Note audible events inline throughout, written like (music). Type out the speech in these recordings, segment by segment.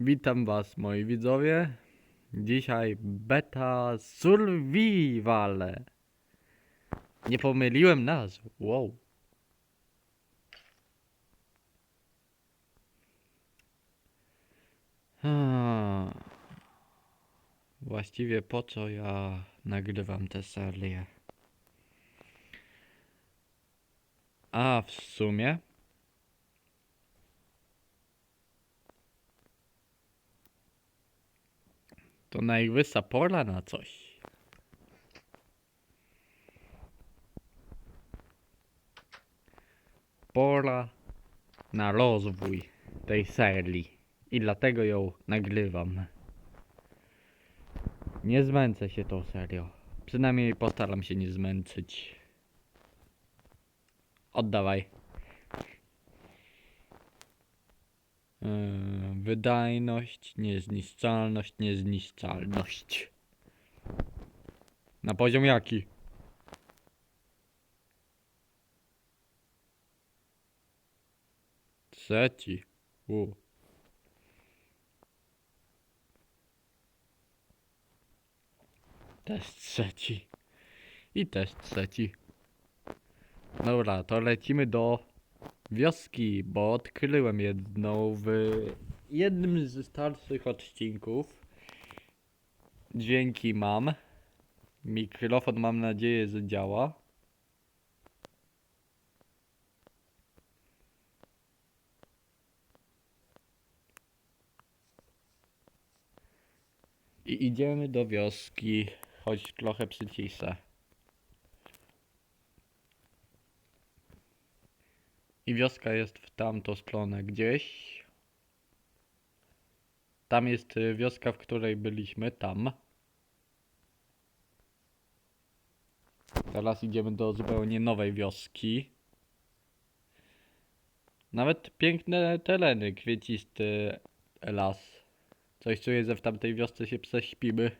Witam was moi widzowie. Dzisiaj beta survival. Nie pomyliłem nazw. Wow. Właściwie po co ja nagrywam tę serię? A w sumie To najwyższa pora na coś. Pora na rozwój tej serii. I dlatego ją nagrywam. Nie zmęczę się tą serią. Przynajmniej postaram się nie zmęczyć. Oddawaj. Wydajność, niezniszczalność, niezniszczalność. Na poziom jaki? Trzeci. U. Też trzeci. I też trzeci. Dobra, to lecimy do wioski, bo odkryłem jedną w jednym z starszych odcinków. Dźwięki mam. Mikrofon mam nadzieję, że działa. I idziemy do wioski, choć trochę przyciszę. I wioska jest w tamtą stronę gdzieś. Tam jest y, wioska, w której byliśmy, tam. Teraz idziemy do zupełnie nowej wioski. Nawet piękne tereny, kwiecisty las. Coś czuję, że w tamtej wiosce się prześpimy.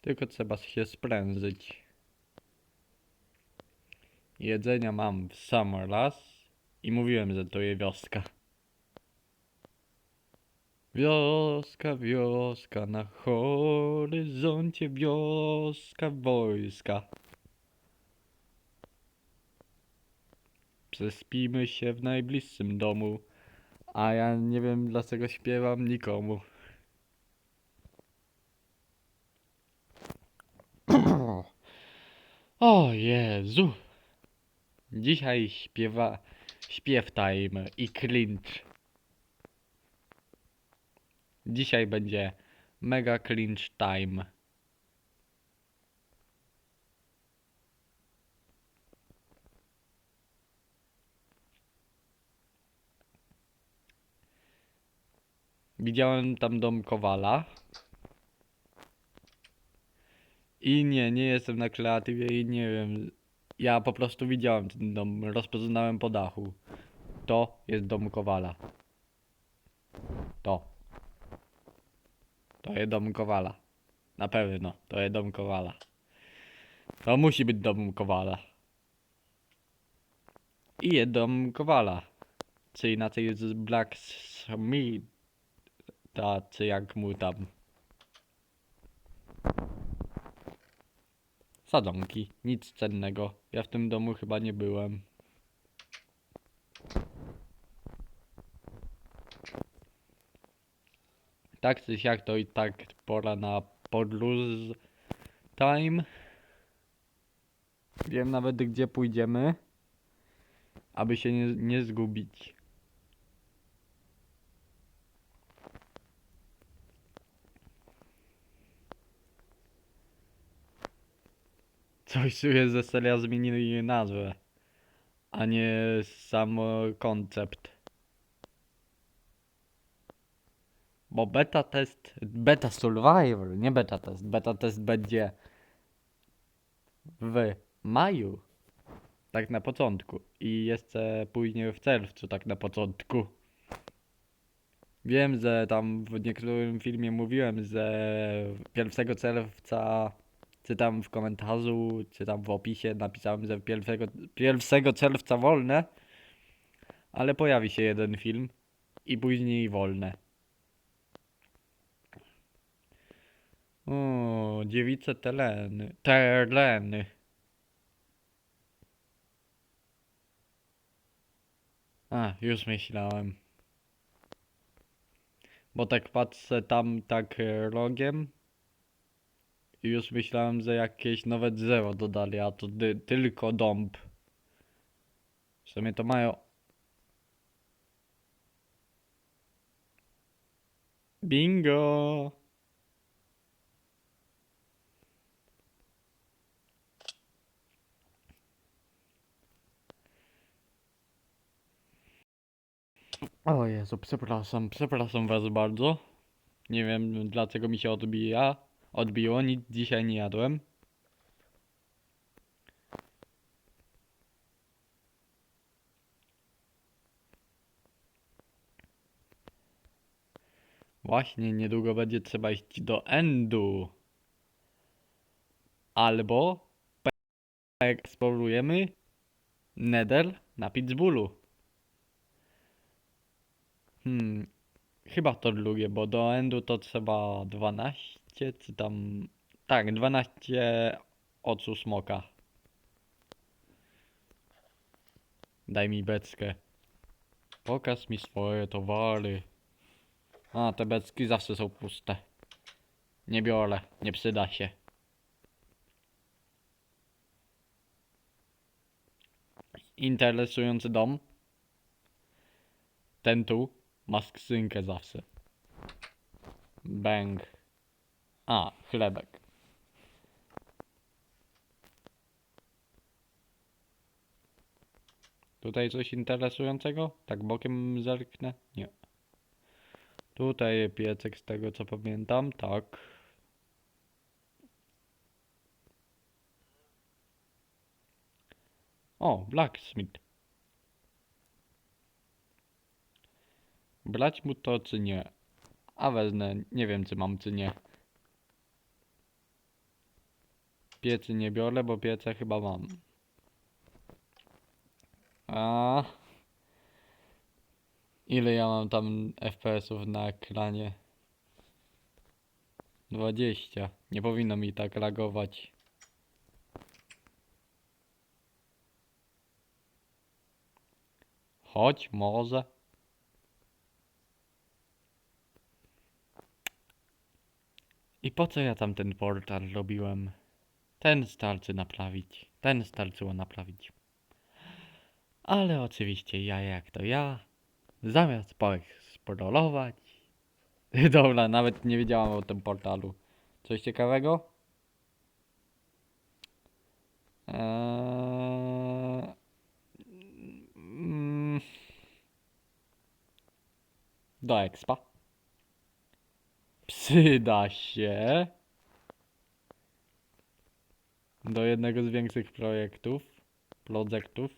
Tylko trzeba się sprężyć. Jedzenia mam w sam raz i mówiłem, że to jest wioska. Wioska, wioska, na horyzoncie wioska wojska. Przespimy się w najbliższym domu, a ja nie wiem dlaczego śpiewam nikomu. (clears throat) O Jezu! Dzisiaj śpiewa śpiew time i cringe. Dzisiaj będzie mega cringe time. Widziałem tam dom Kowala. I nie, nie jestem na kreatywie i nie wiem. Ja po prostu widziałem ten dom, rozpoznałem po dachu. To jest dom Kowala. To. To jest dom Kowala. Na pewno, to jest dom Kowala. To musi być dom Kowala. I jest dom Kowala. Czy inaczej jest Black Smith. Tacy jak mu tam. Sadzonki, nic cennego. Ja w tym domu chyba nie byłem. Tak czy siak to i tak pora na podróż time. Wiem nawet gdzie pójdziemy, aby się nie, nie zgubić. Coś czuję, że seria zmienili nazwę, a nie sam koncept. Bo beta test, beta survival, nie beta test, beta test będzie w maju, tak na początku i jeszcze później w czerwcu, tak na początku. Wiem, że tam w niektórym filmie mówiłem, że 1 czerwca czy tam w komentarzu, czy tam w opisie napisałem, że 1, 1 czerwca wolne, ale pojawi się jeden film i później wolne. O, dziewice teleny. Tereny. A, już myślałem. Bo tak patrzę tam tak rogiem. I już myślałem, że jakieś nowe drzewo dodali, a to tylko dąb. W sumie to mają. Bingo! O Jezu, przepraszam, przepraszam was bardzo. Nie wiem dlaczego mi się odbija. Odbiło, nic dzisiaj nie jadłem. Właśnie, niedługo będzie trzeba iść do Endu. Albo eksplorujemy Nether na Pittsburghu. Hmm, chyba to drugie, bo do Endu to trzeba 12, czy tam... Tak, 12 oczu smoka. Daj mi beczkę. Pokaż mi swoje towary. A, te beczki zawsze są puste. Nie biorę, nie przyda się. Interesujący dom. Ten tu ma skrzynkę zawsze. Bang. A, chlebek. Tutaj coś interesującego? Tak bokiem zerknę? Nie. Tutaj piecek z tego co pamiętam, tak. O, blacksmith. Brać mu to czy nie? A wezmę, nie wiem czy mam czy nie. Piecy nie biorę, bo piece chyba mam. A Ile ja mam tam FPS-ów na ekranie? 20. Nie powinno mi tak lagować. Chodź, może. I po co ja tam ten portal robiłem? Ten starczy naprawić. Ten starczyło naprawić. Ale oczywiście ja jak to ja. Zamiast poeksplorować. (laughs) Dobra, nawet nie wiedziałam o tym portalu. Coś ciekawego? Eee... mm, Do expa. Przyda się. Do jednego z większych projektów. Projektów.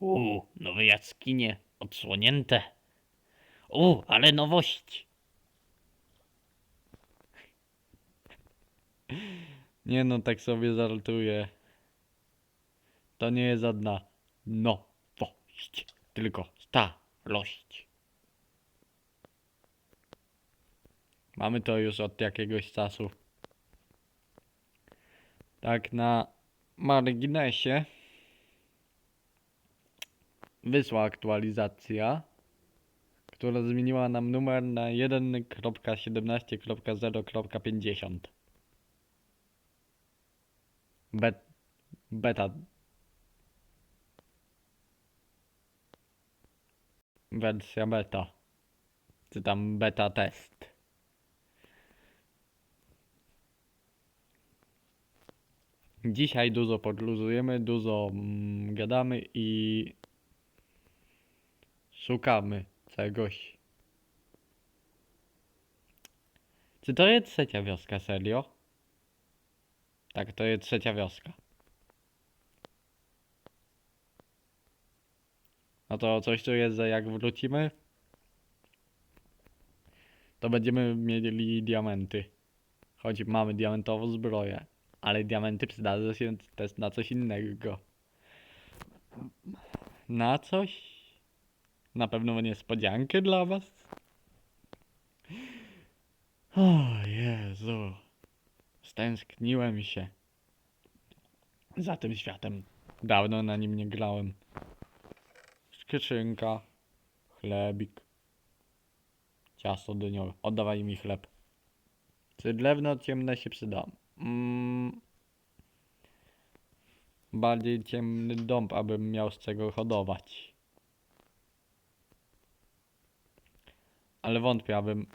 U, nowe jaskinie odsłonięte. U, ale nowość. (laughs) Nie no, tak sobie żartuję. To nie jest żadna nowość, tylko starość. Mamy to już od jakiegoś czasu. Tak na marginesie wyszła aktualizacja, która zmieniła nam numer na 1.17.0.50. Bet, beta. Wersja beta. Czy tam beta test. Dzisiaj dużo podluzujemy, dużo mm, gadamy i szukamy czegoś. Czy to jest trzecia wioska, serio? Tak, to jest trzecia wioska. No to coś tu jest, że jak wrócimy, to będziemy mieli diamenty. Choć mamy diamentową zbroję, ale diamenty przydadzą się też na coś innego. na coś? Na pewno niespodziankę dla was? O Jezu. Stęskniłem się. Za tym światem. Dawno na nim nie grałem. Skrzynka. Chlebik. Ciasto dyniowe. Oddawaj mi chleb. Czy drewno ciemne się przyda? Mm. Bardziej ciemny dom, abym miał z czego hodować. Ale wątpię, abym...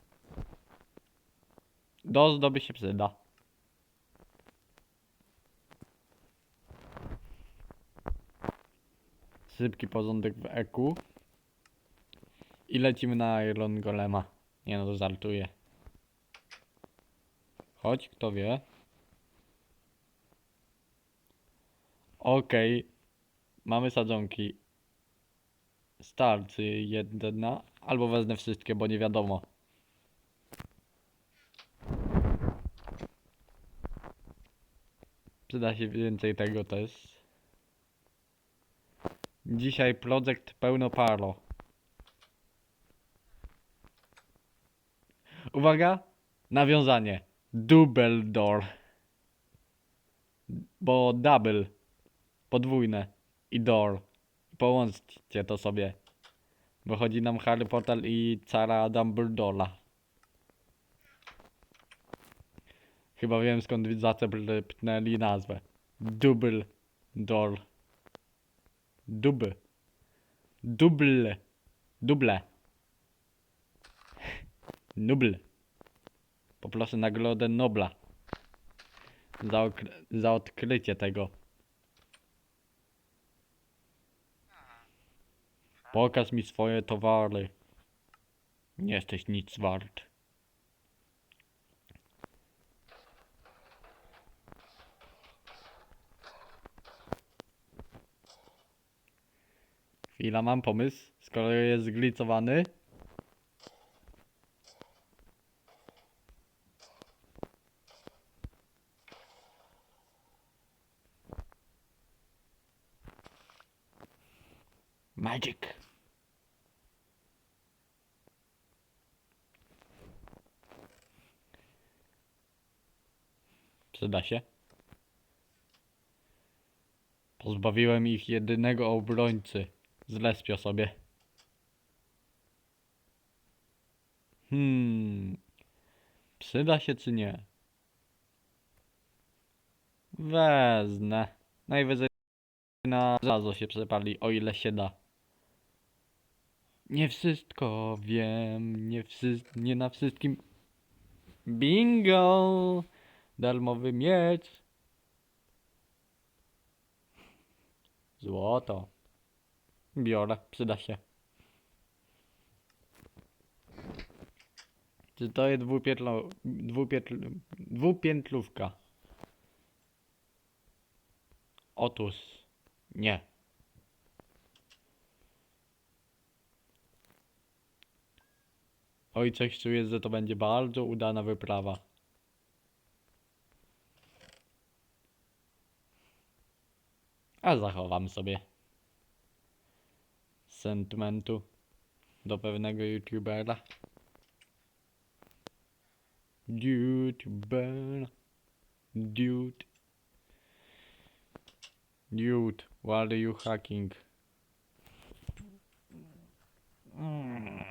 Do ozdoby się przyda. Szybki porządek w EQ. I lecimy na Iron Golema. Nie no, żartuję. Chodź, kto wie. Okej. Mamy sadzonki. Starczy jedna. Albo wezmę wszystkie, bo nie wiadomo. Przyda się więcej tego też. Dzisiaj projekt pełno paro. Uwaga! Nawiązanie. Double door. Bo double. Podwójne. I door. Połączcie to sobie. Wychodzi nam Harry Potter i cara Dumbledora. Chyba wiem skąd widzacze pnęli nazwę. Double door. Dub. Duble. Duble. Nubl. Poproszę nagrodę Nobla. Za, za odkrycie tego. Pokaż mi swoje towary. Nie jesteś nic wart. Chwila, mam pomysł. Skoro jest zglicowany. Magic. Przyda się. Pozbawiłem ich jedynego obrońcy. Zlespią sobie. Hmm. Przyda się czy nie? Wezmę. Najwyżej na żazo się przepali, o ile się da. Nie wszystko wiem, nie, wszy nie na wszystkim. Bingo! Darmowy miecz. Złoto. Biorę, przyda się. Czy to jest dwupiętlo, dwupiętl, dwupiętlówka? Otóż nie. Oj, coś czuję, że to będzie bardzo udana wyprawa. A zachowam sobie sentymentu do pewnego youtubera. YouTuber. Dude. Dude, why are you hacking? Mm.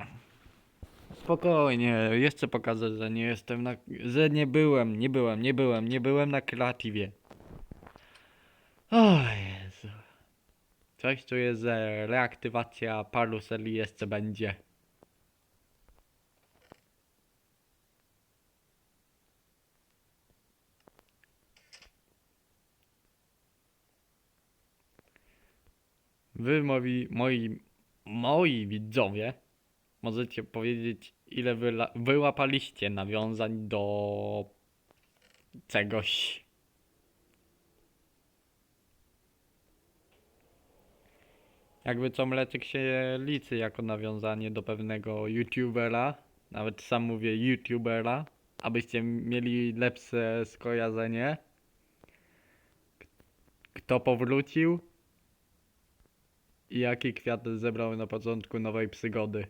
Spokojnie, jeszcze pokażę, że nie jestem na... że nie byłem, nie byłem, nie byłem, nie byłem na kreatywie. O Jezu. Coś czuję, że reaktywacja paru serii jeszcze będzie. Wy, moi, moi, moi widzowie, możecie powiedzieć, ile wyla- wyłapaliście nawiązań do czegoś. Jakby co mleczek się liczy jako nawiązanie do pewnego youtubera, nawet sam mówię youtubera, abyście mieli lepsze skojarzenie. Kto powrócił? i jakie kwiaty zebrały na początku nowej przygody.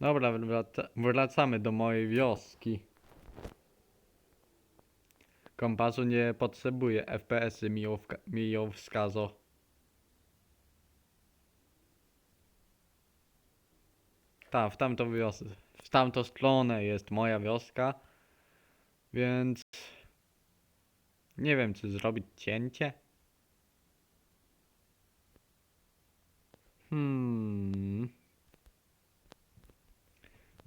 Dobra, wraca wracamy do mojej wioski. Kompasu nie potrzebuję, FPS-y mi, mi ją wskazał. Ta, w tamtą wioskę, w tamtą stronę jest moja wioska, więc nie wiem, czy zrobić cięcie. Hmm.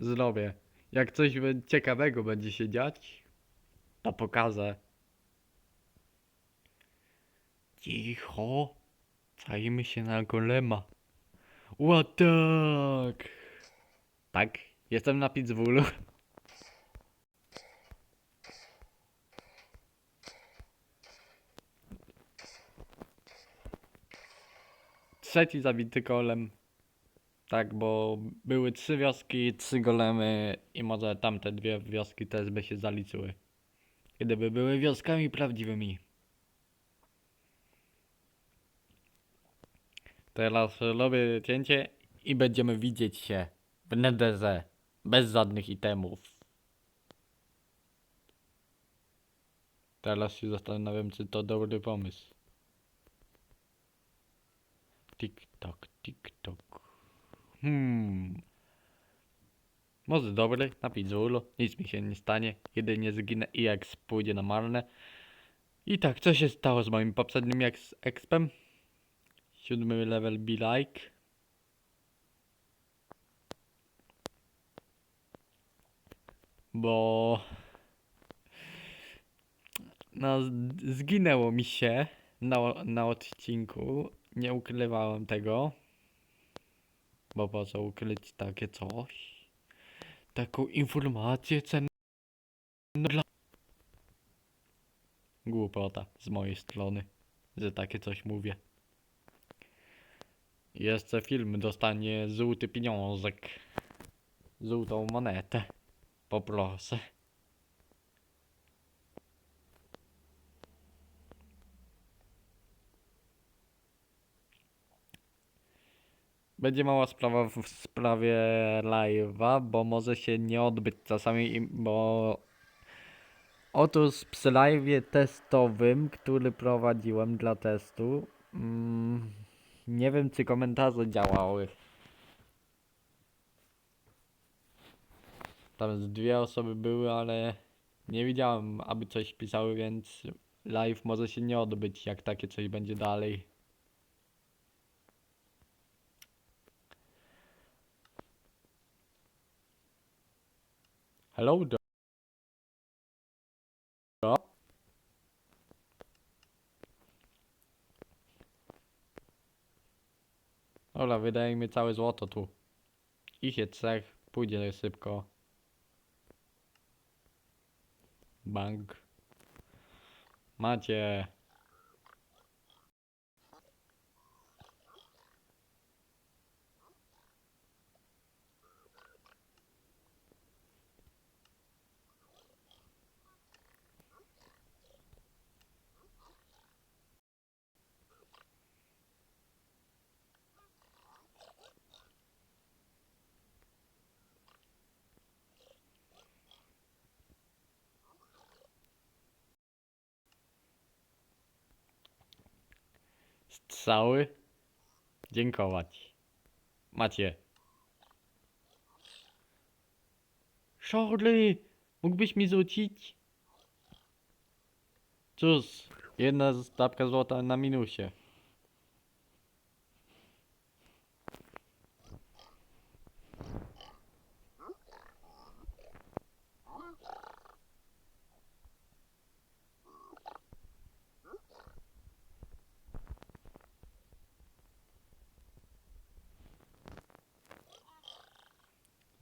Zrobię. Jak coś ciekawego będzie się dziać, to pokażę. Cicho. Czajmy się na golema. What tak? Tak, jestem na Pittsburghu. Trzeci zabity golem. Tak, bo były trzy wioski, trzy golemy i może tamte dwie wioski też by się zaliczyły. Gdyby były wioskami prawdziwymi. Teraz robię cięcie i będziemy widzieć się w Netherze bez żadnych itemów. Teraz się zastanawiam, czy to dobry pomysł. Tik tok, tik tok. Hmm. Może dobry, na pizzulu, nic mi się nie stanie, jedynie zginę i jak pójdzie na marne. I tak, co się stało z moim poprzednim ex expem? Siódmy level be like. Bo... No, zginęło mi się na, na odcinku. Nie ukrywałem tego. Bo co ukryć takie coś? Taką informację cenną dla... Głupota z mojej strony, że takie coś mówię. Jeszcze film dostanie złoty pieniążek. Złotą monetę. Poproszę. Będzie mała sprawa w sprawie live'a, bo może się nie odbyć czasami, bo otóż przy live'ie testowym, który prowadziłem dla testu, mm, nie wiem czy komentarze działały. Tam dwie osoby były, ale nie widziałem, aby coś pisały, więc live może się nie odbyć, jak takie coś będzie dalej. Hello there. Dobra, wydaje mi całe złoto tu. Ich jest trzech, pójdzie szybko. Bank. Macie. Strzały. Dziękować. Macie. Shorty, mógłbyś mi rzucić? Cóż, jedna stawka złota na minusie.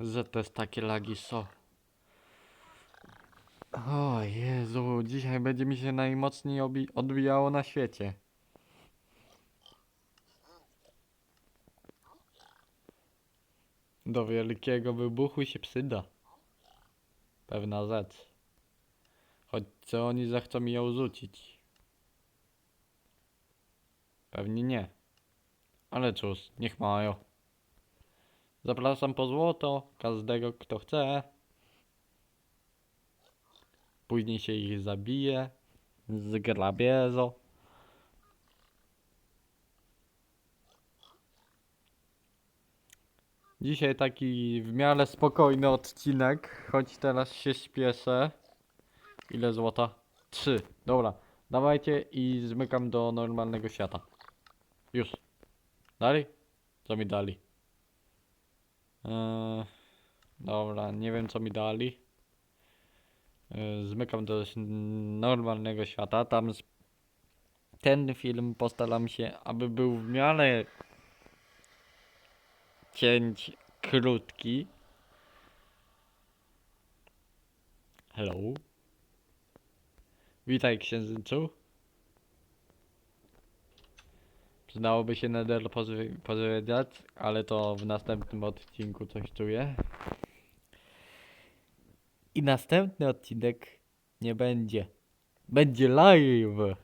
Że też takie lagi są. O Jezu, dzisiaj będzie mi się najmocniej odbijało na świecie. Do wielkiego wybuchu się przyda. Pewna rzecz. Choć co oni zechcą mi ją rzucić. Pewnie nie. Ale cóż, niech mają. Zapraszam po złoto każdego kto chce. Później się ich zabije. Zgrabiezo. Dzisiaj taki w miarę spokojny odcinek, choć teraz się śpieszę. Ile złota? Trzy. Dobra, dawajcie i zmykam do normalnego świata. Już. Dali? Co mi dali? Eee, dobra, nie wiem co mi dali. Eee, zmykam do normalnego świata. Tam z... ten film postaram się, aby był w miarę cięć krótki. Hello. Witaj księżycu. Przydałoby się Nether powiedzieć, ale to w następnym odcinku coś czuję. I następny odcinek nie będzie. Będzie live.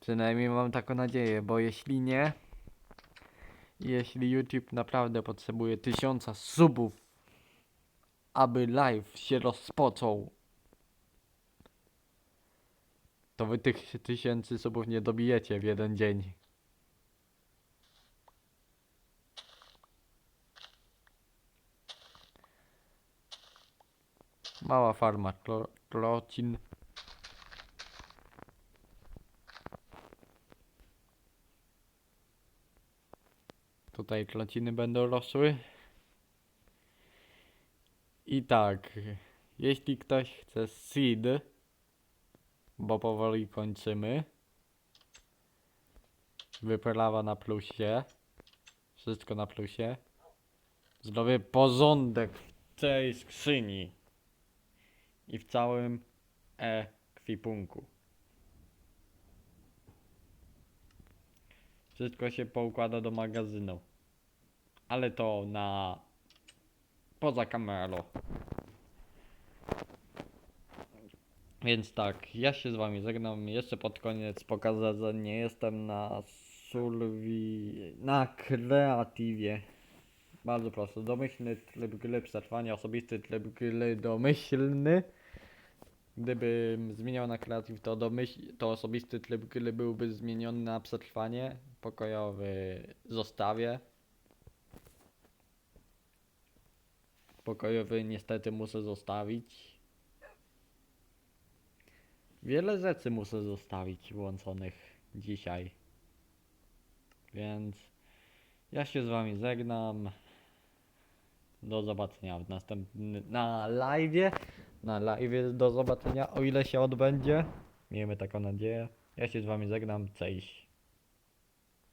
Przynajmniej mam taką nadzieję, bo jeśli nie, jeśli YouTube naprawdę potrzebuje tysiąca subów, aby live się rozpoczął, to wy tych tysięcy subów nie dobijecie w jeden dzień. Mała farma klo, klocin. Tutaj klociny będą rosły. I tak, jeśli ktoś chce seed, bo powoli kończymy. Wyprawa na plusie. Wszystko na plusie. Zrobię porządek w tej skrzyni. I w całym ekwipunku. Wszystko się poukłada do magazynu. Ale to na... Poza kamerą. Więc tak, ja się z wami żegnam. Jeszcze pod koniec pokażę, że nie jestem na Sulwi... na kreatywie. Bardzo prosto. Domyślny tryb gry przetrwania, osobisty tryb gry domyślny. Gdybym zmieniał na kreatyw, to, domyśl... to osobisty tryb gry byłby zmieniony na przetrwanie. Pokojowy zostawię. Pokojowy niestety muszę zostawić. Wiele rzeczy muszę zostawić włączonych dzisiaj. Więc ja się z wami żegnam. Do zobaczenia w następnym na live. Na live do zobaczenia, o ile się odbędzie. Miejmy taką nadzieję. Ja się z wami żegnam. Cześć.